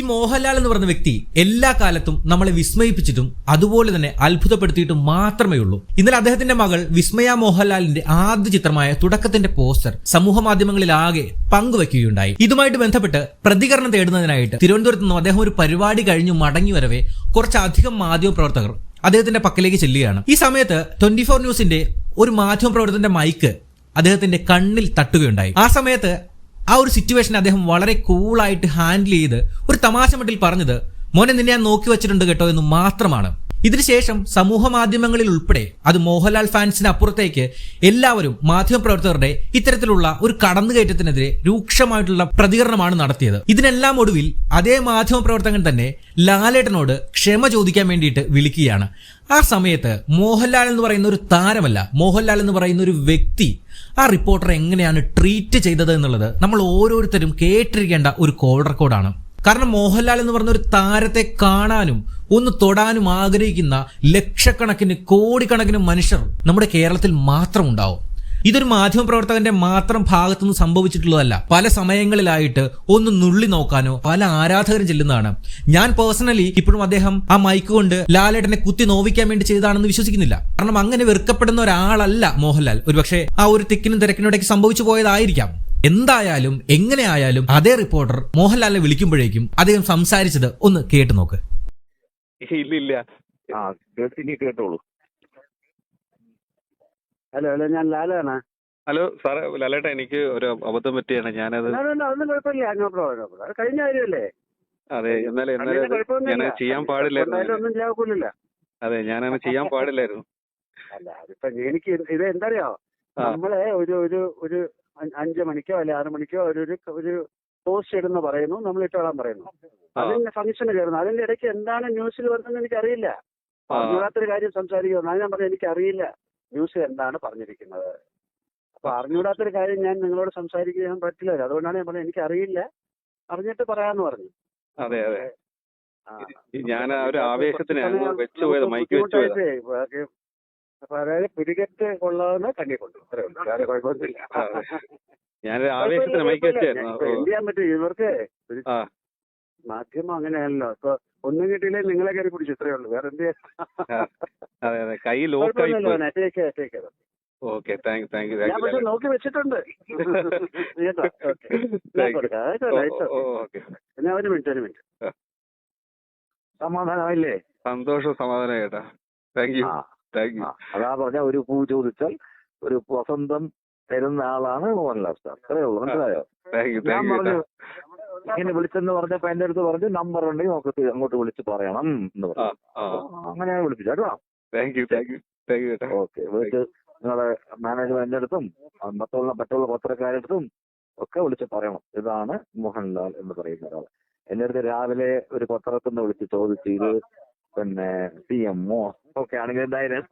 ഈ മോഹൻലാൽ എന്ന് പറയുന്ന വ്യക്തി എല്ലാ കാലത്തും നമ്മളെ വിസ്മയിപ്പിച്ചിട്ടും അതുപോലെ തന്നെ അത്ഭുതപ്പെടുത്തിയിട്ടും മാത്രമേ ഉള്ളൂ. ഇന്നലെ അദ്ദേഹത്തിന്റെ മകൾ വിസ്മയ മോഹൻലാലിന്റെ ആദ്യ ചിത്രമായ തുടക്കത്തിന്റെ പോസ്റ്റർ സമൂഹ മാധ്യമങ്ങളിലാകെ പങ്കുവെക്കുകയുണ്ടായി. ഇതുമായിട്ട് ബന്ധപ്പെട്ട് പ്രതികരണം തേടുന്നതിനായിട്ട് തിരുവനന്തപുരത്ത് നിന്നും അദ്ദേഹം ഒരു പരിപാടി കഴിഞ്ഞു മടങ്ങി വരവെ കുറച്ചധികം മാധ്യമ പ്രവർത്തകർ അദ്ദേഹത്തിന്റെ പക്കലേക്ക് ചെല്ലുകയാണ്. ഈ സമയത്ത് ട്വന്റി ഫോർ ന്യൂസിന്റെ ഒരു മാധ്യമ പ്രവർത്തകന്റെ മൈക്ക് അദ്ദേഹത്തിന്റെ കണ്ണിൽ തട്ടുകയുണ്ടായി. ആ സമയത്ത് ആ ഒരു സിറ്റുവേഷൻ അദ്ദേഹം വളരെ കൂളായിട്ട് ഹാൻഡിൽ ചെയ്ത് ഒരു തമാശ മട്ടിൽ പറഞ്ഞത് മോനെ നിന്നെ ഞാൻ നോക്കി വെച്ചിട്ടുണ്ട് കേട്ടോ എന്ന് മാത്രമാണ്. ഇതിനുശേഷം സമൂഹ മാധ്യമങ്ങളിൽ ഉൾപ്പെടെ അത് മോഹൻലാൽ ഫാൻസിന് അപ്പുറത്തേക്ക് എല്ലാവരും മാധ്യമപ്രവർത്തകരുടെ ഇത്തരത്തിലുള്ള ഒരു കടന്നുകയറ്റത്തിനെതിരെ രൂക്ഷമായിട്ടുള്ള പ്രതികരണമാണ് നടത്തിയത്. ഇതിനെല്ലാം ഒടുവിൽ അതേ മാധ്യമപ്രവർത്തകൻ തന്നെ ലാലേട്ടനോട് ക്ഷമ ചോദിക്കാൻ വേണ്ടിയിട്ട് വിളിക്കുകയാണ്. ആ സമയത്ത് മോഹൻലാൽ എന്ന് പറയുന്ന ഒരു താരമല്ല മോഹൻലാൽ എന്ന് പറയുന്ന ഒരു വ്യക്തി ആ റിപ്പോർട്ടർ എങ്ങനെയാണ് ട്രീറ്റ് ചെയ്തത് എന്നുള്ളത് നമ്മൾ ഓരോരുത്തരും കേട്ടിരിക്കേണ്ട ഒരു കോൾ റെക്കോർഡാണ് കാരണം മോഹൻലാൽ എന്ന് പറഞ്ഞ ഒരു താരത്തെ കാണാനും ഒന്ന് തൊടാനും ആഗ്രഹിക്കുന്ന ലക്ഷക്കണക്കിന് കോടിക്കണക്കിന് മനുഷ്യർ നമ്മുടെ കേരളത്തിൽ മാത്രം ഉണ്ടാവും. ഇതൊരു മാധ്യമപ്രവർത്തകന്റെ മാത്രം ഭാഗത്തുനിന്ന് സംഭവിച്ചിട്ടുള്ളതല്ല. പല സമയങ്ങളിലായിട്ട് ഒന്ന് നുള്ളി നോക്കാനോ പല ആരാധകരും ചെല്ലുന്നതാണ്. ഞാൻ പേഴ്സണലി ഇപ്പോഴും അദ്ദേഹം ആ മൈക്ക് കൊണ്ട് ലാലേട്ടനെ കുത്തി നോവിക്കാൻ വേണ്ടി ചെയ്താണെന്ന് വിശ്വസിക്കുന്നില്ല. കാരണം അങ്ങനെ വെറുക്കപ്പെടുന്ന ഒരാളല്ല മോഹൻലാൽ. ഒരുപക്ഷെ ആ ഒരു തിക്കിനും തിരക്കിനും ഇടയ്ക്ക് സംഭവിച്ചു പോയതായിരിക്കാം. എന്തായാലും എങ്ങനെയായാലും അതേ റിപ്പോർട്ടർ മോഹൻലാലിനെ വിളിക്കുമ്പോഴേക്കും അദ്ദേഹം സംസാരിച്ചത് ഒന്ന് കേട്ടു നോക്ക്. ഇല്ല ഇല്ല. ആ കേട്ട് ഇനി കേട്ടോളൂ. ഹലോ ഹലോ ഞാൻ ലാലാണ്. ഹലോ സാറേ ലാലേട്ടാ എനിക്ക് ഒരു അബദ്ധം പറ്റിയാണ്. ഞാനത് അതൊന്നും കുഴപ്പമില്ല. നോ പ്രോബ്ലം അത് കഴിഞ്ഞ കാര്യമല്ലേ? അതെ എന്നാലും എന്നാലും ഞാൻ ചെയ്യാൻ പാടില്ലായിരുന്നു. ഒന്നും ചെയ്യാക്കൂലില്ല അതെ ഞാനത് ചെയ്യാൻ പാടില്ലായിരുന്നു. അല്ല അതിപ്പോ എനിക്ക് ഇത് എന്തറിയോ. നമ്മളെ ഒരു ഒരു ഒരു അഞ്ചു മണിക്കോ അല്ലെ ആറു മണിക്കോ ഒരു ഒരു പോസ്റ്റ് ഇടുന്ന പറയുന്നു. നമ്മൾ ഇട്ടോളാൻ പറയുന്നു. അതിന്റെ ഫംഗ്ഷന് കയറുന്നു അതിന്റെ ഇടയ്ക്ക് എന്താണ് ന്യൂസിൽ വരുന്നതെന്ന് എനിക്കറിയില്ല. ആ. അറിഞ്ഞൂടാത്തൊരു കാര്യം സംസാരിക്കുന്നു അത് ഞാൻ പറഞ്ഞു എനിക്കറിയില്ല. ന്യൂസിൽ എന്താണ് പറഞ്ഞിരിക്കുന്നത്. അപ്പൊ അറിഞ്ഞുകൂടാത്തൊരു കാര്യം ഞാൻ നിങ്ങളോട് സംസാരിക്കാൻ പറ്റില്ല. അതുകൊണ്ടാണ് ഞാൻ പറഞ്ഞത് എനിക്കറിയില്ല അറിഞ്ഞിട്ട് പറയാന്ന് പറഞ്ഞു. അതെ അതെ. ഞാൻ ആ ഒരു ആവേശത്തിന് മൈക്ക് അപ്പൊ അതായത് പിടികെട്ട് കൊള്ളാവുന്ന കണ്ണി കൊണ്ടു. വേറെ കുഴപ്പമൊന്നുമില്ല. ഞാനൊരു ആവേശത്തിന് മൈക്ക് വെച്ചായിരുന്നു ഇപ്പൊ എന്ത് ചെയ്യാൻ പറ്റും? ഇവർക്ക് മാധ്യമം അങ്ങനെയാണല്ലോ. ഇപ്പൊ ഒന്നും കിട്ടിയില്ലേ നിങ്ങളെ കയറി പിടിച്ചു. ഇത്രേ ഉള്ളൂ. വേറെ എന്ത് ചെയ്യാൻ? അതെ അതെ. കൈ ലോക്കായി ഓക്കേ താങ്ക് താങ്ക് യു ഞാൻ താങ്ക് പക്ഷെ നോക്കി വെച്ചിട്ടുണ്ട്. കേട്ടോ ഓക്കെ ഞാൻ കൊടുക്കാം. കേട്ടോ nice. ഓക്കെ പിന്നെ ഒരു മിനിറ്റ് ഒരു മിനിറ്റ് സമാധാനമായില്ലേ? സന്തോഷം സമാധാനം ചേട്ടാ താങ്ക് യു താങ്ക് യു അതാ പറഞ്ഞ ഒരു പൂ ചോദിച്ചാൽ ഒരു വസന്തം തരുന്ന ആളാണ് മോഹൻലാൽ സാർ. അത്രേ ഉള്ളൂ. മനസ്സിലായോ? താങ്ക് ഞാൻ താങ്ക് പറഞ്ഞു ഇങ്ങനെ വിളിച്ചെന്ന് പറഞ്ഞപ്പോ എന്റെ അടുത്ത് പറഞ്ഞു നമ്പർ ഉണ്ടെങ്കിൽ നമുക്ക് അങ്ങോട്ട് വിളിച്ച് പറയണം എന്ന് പറഞ്ഞു. അങ്ങനെ വിളിപ്പിച്ചു കേട്ടോ. Thank you thank you thank you okay വിളിച്ച് നിങ്ങളെ മാനേജ്മെന്റിന്റെ അടുത്തും ആ, മറ്റുള്ള മറ്റുള്ള പത്രക്കാരുടെ അടുത്തും ഒക്കെ വിളിച്ച് പറയണം. ഇതാണ് മോഹൻലാൽ എന്ന് പറയുന്ന ഒരാൾ. എന്റെ അടുത്ത് രാവിലെ ഒരു പത്രത്തിൽ നിന്ന് വിളിച്ച് ചോദിച്ചു ഇത് പിന്നെ പി ഒ ഒക്കെ ആണെങ്കിൽ എന്തായാലും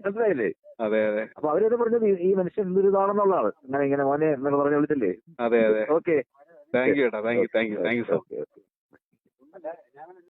മനസ്സിലായില്ലേ? അതെ അതെ. അപ്പൊ അവരത് പറഞ്ഞത് ഈ- മനുഷ്യൻ എന്തൊരു ഇതാണെന്നുള്ളതാണ്. ഇങ്ങനെ ഇങ്ങനെ മോനെ എന്നൊക്കെ പറഞ്ഞ് വിളിച്ചില്ലേ? അതെ അതെ. Okay thank you thank you thank you thank you so okay